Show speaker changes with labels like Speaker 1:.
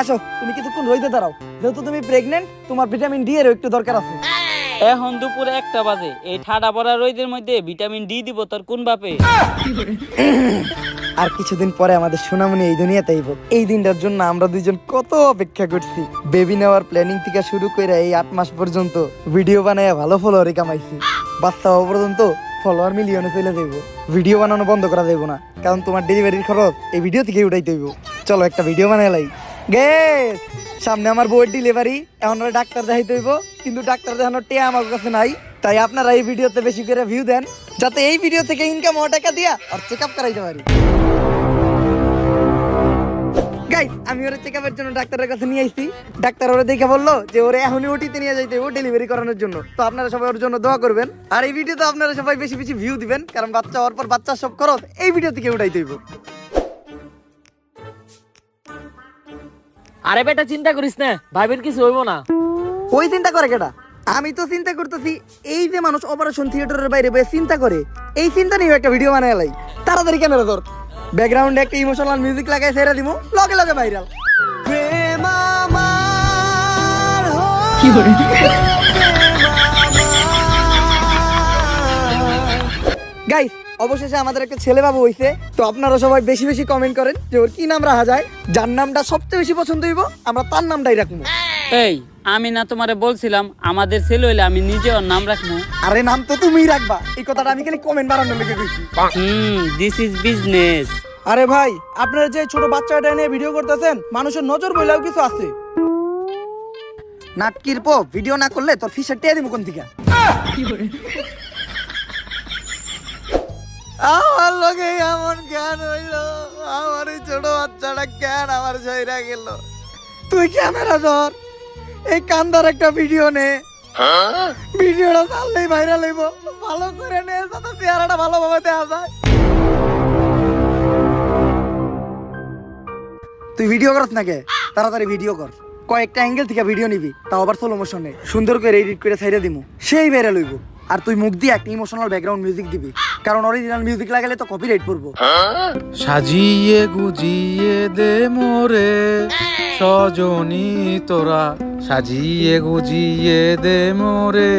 Speaker 1: আসো তুমি কিছুক্ষণ রইতে দাঁড়াও। যেহেতু তুমি প্রেগনেন্ট তোমার ভিটামিন ডি এর একটু দরকার আছে।
Speaker 2: এখন দুপুরে একটা বাজে। এই ঠাডা পড়া রোদের মধ্যে ভিটামিন ডি দিব তোর কোন বাপে?
Speaker 1: আর কিছুদিন পরে আমাদের সোনামণি এই দুনিয়াতে আইব। এই দিনটার জন্য আমরা দুইজন কত অপেক্ষা করছি। বেবি নেওয়ার প্ল্যানিং থেকে শুরু করে এই আট মাস পর্যন্ত ভিডিও বানায় ভালো ফলোয়ারই কামাইছি। বাচ্চা হওয়া পর্যন্ত ফলোয়ার মিলিয়নে চলে যাইব। ভিডিও বানানো বন্ধ করা যাইব না কারণ তোমার ডেলিভারির খরচ এই ভিডিও থেকে উঠাইতে হইব। চলো একটা ভিডিও বানাই লাই। সামনে আমার বউয়ের ডেলিভারি এখন ডাক্তার দেখাইতে হইব, কিন্তু ডাক্তার দেখানোর টিয়া আমার কাছে নাই, তাই আপনারা এই ভিডিওতে বেশি করে ভিউ দেন, যাতে এই ভিডিও থেকে ইনকাম হওয়া টাকা দিয়া আর চেক আপ করাইতে পারি। আমি ওরা চেক আপের জন্য ডাক্তারের কাছে নিয়ে আইছি, ডাক্তার ওরা দেখে বলল যে ওরে এখনই ওটিতে নিয়ে যাইতে ও ডেলিভারি করানোর জন্য। তো আপনারা সবাই ওর জন্য দোয়া করবেন, আর এই ভিডিওতে আপনারা সবাই বেশি বেশি ভিউ দিবেন, কারণ বাচ্চা হওয়ার পর বাচ্চার সব খরচ এই ভিডিও থেকে উঠাইতে হইব।
Speaker 3: আরে বেটা চিন্তা করিস না ভাইবের কিছু হইব না।
Speaker 1: ওই চিন্তা করে কেটা আমি তো চিন্তা করতেছি এই যে মানুষ অপারেশন থিয়েটারের বাইরে বসে চিন্তা করে এই চিন্তা নিয়ে একটা ভিডিও বানায় লাই। তাড়াতাড়ি ক্যামেরা ধর। ব্যাকগ্রাউন্ডে একটা ইমোশনাল মিউজিক লাগাই ছেড়ে দিমু লগে লগে ভাইরাল গাইস অবশেষে আমাদের একটা ছেলে বাবু হইছে তো আপনারা সবাই বেশি বেশি কমেন্ট করেন যে ওর কি নাম রাখা যায় যার নামটা সবচেয়ে বেশি পছন্দ হইব আমরা তার নামটাই রাখব।
Speaker 2: এই আমি না তোমারে বলছিলাম আমাদের ছেলে হইলে আমি নিজে ওর নাম রাখব।
Speaker 1: আরে নাম তো তুমিই রাখবা এই কথাটা আমি খালি কমেন্ট বানানোর লেগে কইছি।
Speaker 2: হুম দিস ইজ বিজনেস
Speaker 4: আরে ভাই আপনারা যে ছোট বাচ্চাটা নিয়ে ভিডিও করতেছেন মানুষের নজর বইলেও কিছু আছে।
Speaker 1: নাটকির পো ভিডিও না করলে তোর ফিসের টেয়ে দিব কোন থেকে? আমার লগে এমন জ্ঞান হইল আমার এই ছোট বাচ্চাটা জ্ঞান আমার ছেড়া গেল। তুই ক্যামেরা ধর, এই কান্দার একটা ভিডিও নে। ভিডিওটা চাললেই ভাইরাল হইব, ভালো করে নে, যাতে চেহারাটা ভালোভাবে দেখা যায়। তুই ভিডিও করস না কে? তাড়াতাড়ি ভিডিও কর। কয়েকটা অ্যাঙ্গেল থেকে ভিডিও নিবি, তাও আবার স্লো মোশনে সুন্দর করে এডিট করে ছাইড়ে দিমু। সেই বেড়ে লইব আর তুই মুখ দিয়ে একটা ইমোশনাল ব্যাকগ্রাউন্ড মিউজিক দিবি। কারণ অরিজিনাল মিউজিক লাগালে তো কপিরাইট পড়ব।
Speaker 5: সাজিয়ে গুজিয়ে দে মোরে, সজনী তোরা। সাজিয়ে গুজিয়ে দে মোরে।